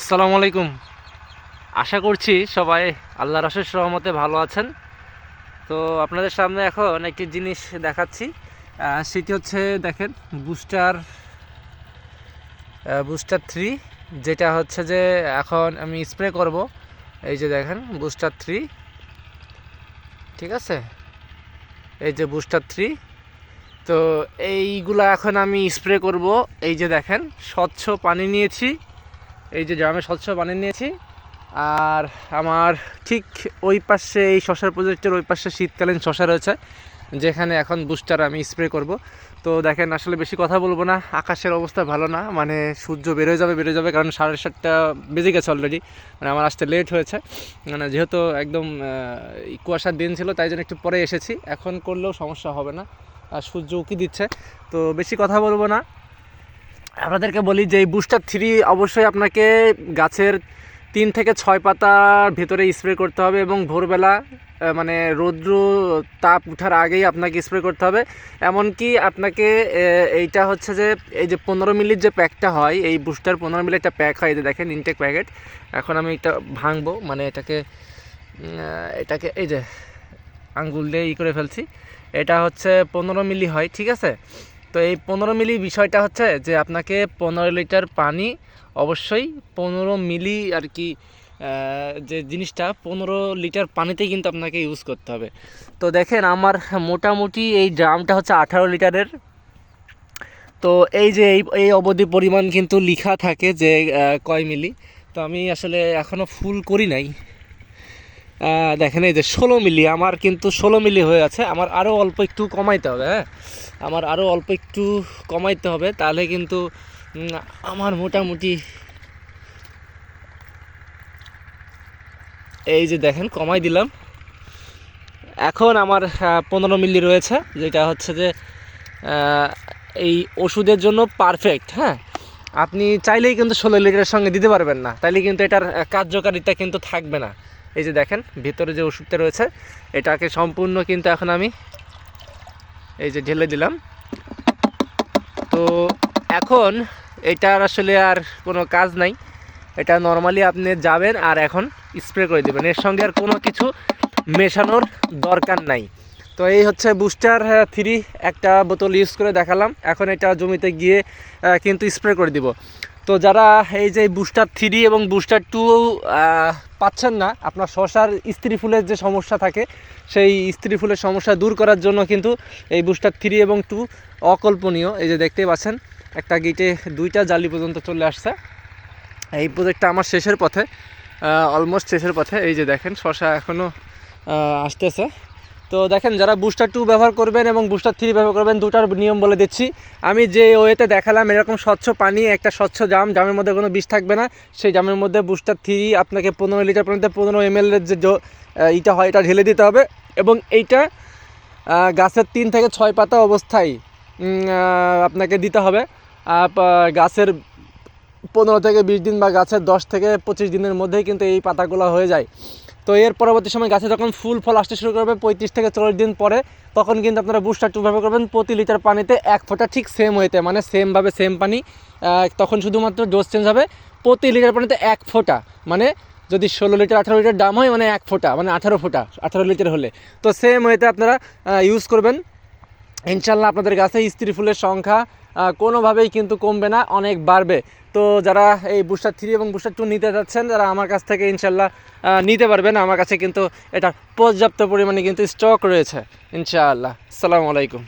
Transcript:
আসসালামু আলাইকুম। আশা করছি সবাই আল্লাহ অশেষ সহমতে ভালো আছেন। তো আপনাদের সামনে এখন একটি জিনিস দেখাচ্ছি। সেটি হচ্ছে দেখেন, বুস্টার বুস্টার থ্রি, যেটা হচ্ছে যে এখন আমি স্প্রে করব। এই যে দেখেন, বুস্টার থ্রি। ঠিক আছে? এই যে বুস্টার থ্রি। তো এইগুলা এখন আমি স্প্রে করব। এই যে দেখেন, স্বচ্ছ পানি নিয়েছি। এই যে ড্রামে স্বচ্ছ পানি নিয়েছি। আর আমার ঠিক ওই পাশে এই শশার প্রজেক্টের ওই পাশে শীতকালীন শশা রয়েছে, যেখানে এখন বুস্টার আমি স্প্রে করব। তো দেখেন, আসলে বেশি কথা বলব না, আকাশের অবস্থা ভালো না মানে সূর্য বেরোয় যাবে বেরোয় যাবে, কারণ সাড়ে সাতটা বেজে গেছে অলরেডি মানে আমার আসতে লেট হয়েছে। মানে যেহেতু একদম কুয়াশার দিন ছিল, তাই জন্য একটু পরে এসেছি। এখন করলেও সমস্যা হবে না, আর সূর্য উকি দিচ্ছে। তো বেশি কথা বলব না আপনাদেরকে বলি যে এই বুস্টার থ্রি অবশ্যই আপনাকে গাছের তিন থেকে ছয় পাতার ভেতরে স্প্রে করতে হবে এবং ভোরবেলা মানে রৌদ্র তাপ উঠার আগেই আপনাকে স্প্রে করতে হবে। এমনকি আপনাকে এইটা হচ্ছে যে এই যে পনেরো মিলির যে প্যাকটা হয়, এই বুস্টার পনেরো মিলির একটা প্যাক হয় যে দেখেন ইনটেক প্যাকেট এখন আমি এটা ভাঙবো মানে এটাকে এটাকে এই যে আঙ্গুল দিয়ে ই করে ফেলছি। এটা হচ্ছে পনেরো মিলি হয়, ঠিক আছে? তো এই পনেরো মিলি বিষয়টা হচ্ছে যে আপনাকে পনেরো লিটার পানি অবশ্যই পনেরো মিলি আর কি যে জিনিসটা পনেরো লিটার পানিতে কিন্তু আপনাকে ইউজ করতে হবে। তো দেখেন আমার মোটামুটি এই ড্রামটা হচ্ছে আঠারো লিটারের। তো এই যে এই এই অবধি পরিমাণ কিন্তু লিখা থাকে যে কয় মিলি। তো আমি আসলে এখনও ফুল করি নাই। দেখেন এই যে ষোলো মিলি, আমার কিন্তু ষোলো মিলি হয়ে আছে, আমার আরও অল্প একটু কমাইতে হবে হ্যাঁ? আমার আরও অল্প একটু কমাইতে হবে, তাহলে কিন্তু আমার মোটামুটি এই যে দেখেন, কমাই দিলাম। এখন আমার পনেরো মিলি রয়েছে, যেটা হচ্ছে যে এই ওষুধের জন্য পারফেক্ট হ্যাঁ? আপনি চাইলেই কিন্তু ষোলো লিটারের সঙ্গে দিতে পারবেন না, তাইলে কিন্তু এটার কার্যকারিতা কিন্তু থাকবে না। এই যে দেখেন, ভিতরে যে ওষুধটা রয়েছে, এটাকে সম্পূর্ণ কিন্তু এখন আমি এই যে ঢেলে দিলাম। তো এখন এটার আসলে আর কোনো কাজ নাই। এটা নর্মালি আপনি যাবেন আর এখন স্প্রে করে দেবেন। এর সঙ্গে আর কোনো কিছু মেশানোর দরকার নাই। তো এই হচ্ছে বুস্টার থ্রি একটা বোতল ইউজ করে দেখালাম। এখন এটা জমিতে গিয়ে কিন্তু স্প্রে করে দিব। তো যারা এই যে বুস্টার থ্রি এবং বুস্টার টু পাচ্ছেন না, আপনার শশার স্ত্রী ফুলের যে সমস্যা থাকে, সেই স্ত্রী ফুলের সমস্যা দূর করার জন্য কিন্তু এই বুস্টার থ্রি এবং টু অকল্পনীয়। এই যে দেখতেই পাচ্ছেন, একটা গিটে দুইটা জালি পর্যন্ত চলে আসছে। এই প্রজেক্টটা আমার শেষের পথে অলমোস্ট শেষের পথে। এই যে দেখেন, শশা এখনও আসতেছে। তো দেখেন, যারা বুস্টার টু ব্যবহার করবেন এবং বুস্টার থ্রি ব্যবহার করবেন, দুটার নিয়ম বলে দিচ্ছি। আমি যে ওয়েতে দেখালাম, এরকম স্বচ্ছ পানি, একটা স্বচ্ছ জাম, জামের মধ্যে কোনো বিষ থাকবে না। সেই জামের মধ্যে বুস্টার থ্রি আপনাকে পনেরো লিটার পর্যন্ত, পনেরো এম এর যে ইটা হয়, এটা ঢেলে দিতে হবে। এবং এইটা গাছের তিন থেকে ছয় পাতা অবস্থায় আপনাকে দিতে হবে। গাছের পনেরো থেকে বিশ দিন বা গাছের দশ থেকে পঁচিশ দিনের মধ্যেই কিন্তু এই পাতাগুলো হয়ে যায়। তো এর পরবর্তী সময় গাছে যখন ফুল ফল আসতে শুরু করবে পঁয়ত্রিশ থেকে চল্লিশ দিন পরে, তখন কিন্তু আপনারা বুস্টার টু ব্যবহার করবেন প্রতি লিটার পানিতে এক ফোঁটা ঠিক সেম হইতে মানে সেমভাবে সেম পানি তখন শুধুমাত্র ডোজ চেঞ্জ হবে প্রতি লিটার পানিতে এক ফোঁটা মানে যদি ষোলো লিটার আঠারো লিটার দাম হয় মানে এক ফোঁটা মানে আঠারো ফোঁটা, আঠারো লিটার হলে। তো সেম ওয়েতে আপনারা ইউজ করবেন। ইনশাল্লাহ আপনাদের কাছে স্ত্রী ফুলের সংখ্যা কোনোভাবেই কিন্তু কমবে না, অনেক বাড়বে। তো যারা এই বুস্টার থ্রি এবং বুস্টার টু নিতে যাচ্ছেন তারা আমার কাছ থেকে ইনশাল্লাহ নিতে পারবেন, আমার কাছে কিন্তু এটা পর্যাপ্ত পরিমাণে কিন্তু স্টক রয়েছে ইনশাআল্লাহ আসসালামু আলাইকুম।